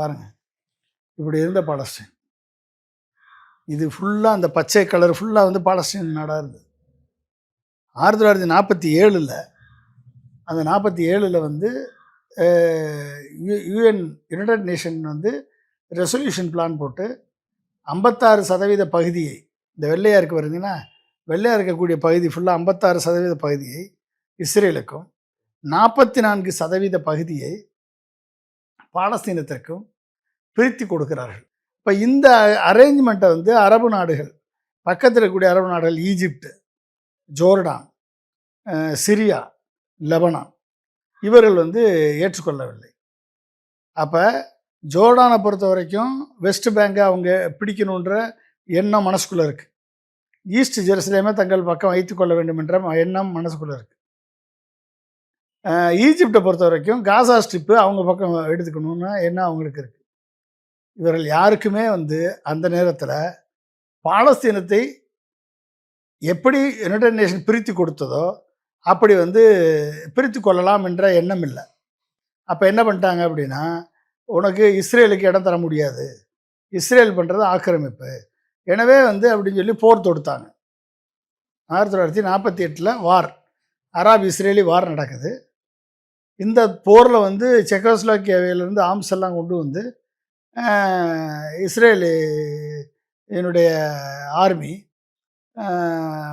பாருங்கள் இப்படி இருந்த பாலஸ்தீன். இது ஃபுல்லாக அந்த பச்சை கலர் ஃபுல்லாக வந்து பாலஸ்டீன் நாடாக இருந்தது. ஆயிரத்தி தொள்ளாயிரத்தி நாற்பத்தி ஏழில் அந்த நாற்பத்தி ஏழில் வந்து யூஎன் யுனைடட் நேஷன் வந்து ரெசல்யூஷன் பிளான் போட்டு ஐம்பத்தாறு சதவீத பகுதியை இந்த வெள்ளையாருக்கு இருக்கு வருதுங்கன்னா வெள்ளையா இருக்கக்கூடிய பகுதி ஃபுல்லாக ஐம்பத்தாறு சதவீத பகுதியை இஸ்ரேலுக்கும் நாற்பத்தி நான்கு சதவீத பகுதியை பாலஸ்தீனத்திற்கும் பிரித்து கொடுக்கிறார்கள். இப்போ இந்த அரேஞ்ச்மெண்ட்டை வந்து அரபு நாடுகள் பக்கத்தில் இருக்கக்கூடிய அரபு நாடுகள் ஈஜிப்ட் ஜோர்டான் சிரியா லெபனான் இவர்கள் வந்து ஏற்றுக்கொள்ளவில்லை. அப்போ ஜோர்டானை பொறுத்த வரைக்கும் வெஸ்ட் பேங்கை அவங்க பிடிக்கணுன்ற எண்ணம் மனசுக்குள்ளே இருக்குது ஈஸ்ட் ஜெருசலேமே தங்கள் பக்கம் வைத்துக்கொள்ள வேண்டும் என்ற எண்ணம் மனசுக்குள்ளே இருக்குது ஈஜிப்டை பொறுத்த வரைக்கும் காசா ஸ்ட்ரிப்பு அவங்க பக்கம் எடுத்துக்கணும்னா எண்ணம் அவங்களுக்கு இருக்குது இவர்கள் யாருக்குமே வந்து அந்த நேரத்தில் பாலஸ்தீனத்தை எப்படி யுனைடெட் நேஷன் பிரித்து கொடுத்ததோ அப்படி வந்து பிரித்து கொள்ளலாம் என்ற எண்ணம் இல்லை. அப்போ என்ன பண்ணிட்டாங்க அப்படின்னா உனக்கு இஸ்ரேலுக்கு இடம் தர முடியாது. இஸ்ரேல் பண்ணுறது ஆக்கிரமிப்பு. எனவே வந்து அப்படின்னு சொல்லி போர் தொடுத்தாங்க. ஆயிரத்தி தொள்ளாயிரத்தி நாற்பத்தி எட்டில் வார் அராப் இஸ்ரேலி வார் நடக்குது. இந்த போரில் வந்து செக்கோஸ்லோக்கியாவிலேருந்து ஆம்ஸ் எல்லாம் கொண்டு வந்து ஆஹ், இஸ்ரேலு என்னுடைய ஆர்மி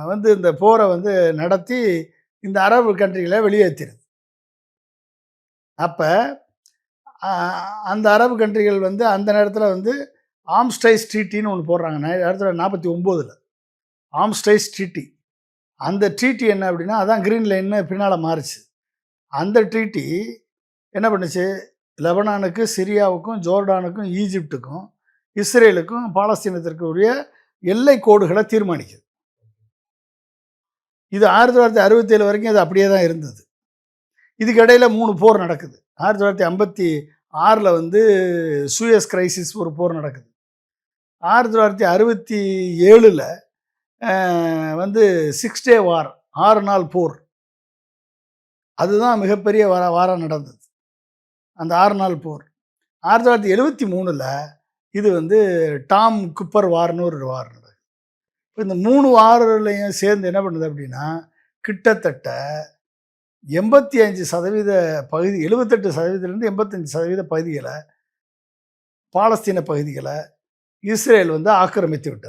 வந்து இந்த போரை வந்து நடத்தி இந்த அரபு கண்ட்ரிகளை வெளியேற்றிருது அப்போ அந்த அரபு கண்ட்ரிகள் வந்து அந்த நேரத்தில் வந்து ஆம்ஸ்டைஸ் ட்ரீட்டின்னு ஒன்று போடுறாங்க. நேரத்தில் நாற்பத்தி ஒம்போதில். ஆம்ஸ்டைஸ் ட்ரீட்டி அந்த ட்ரீட்டி என்ன அப்படின்னா அதான் க்ரீன் லைன்னு பின்னால் மாறுச்சு. அந்த ட்ரீட்டி என்ன பண்ணுச்சு? லெபனானுக்கு சிரியாவுக்கும் ஜோர்டானுக்கும் ஈஜிப்டுக்கும் இஸ்ரேலுக்கும் பாலஸ்தீனத்திற்கு உரிய எல்லை கோடுகளை தீர்மானிக்குது. இது ஆயிரத்தி தொள்ளாயிரத்தி அறுபத்தேழு வரைக்கும் அது அப்படியே தான் இருந்தது. இதுக்கிடையில் மூணு போர் நடக்குது. ஆயிரத்தி தொள்ளாயிரத்தி ஐம்பத்தி ஆறில் வந்து சூயஸ் கிரைசிஸ் ஒரு போர் நடக்குது. ஆயிரத்தி தொள்ளாயிரத்தி அறுபத்தி ஏழில் வந்து சிக்ஸ் டே வார் ஆறு நாள் போர். அதுதான் மிகப்பெரிய வார வாரம் நடந்தது. அந்த ஆறு நாள் போர். ஆயிரத்தி தொள்ளாயிரத்தி எழுபத்தி மூணில் இது வந்து டாம் குப்பர் வார்னு ஒரு வார் நடக்குது இப்போ இந்த மூணு வாரிலையும் சேர்ந்து என்ன பண்ணுது அப்படின்னா கிட்டத்தட்ட எண்பத்தி அஞ்சு சதவீத பகுதி எழுபத்தெட்டு சதவீதத்துலேருந்து எண்பத்தஞ்சு சதவீத பகுதிகளை பாலஸ்தீன பகுதிகளை இஸ்ரேல் வந்து ஆக்கிரமித்து விட்டது.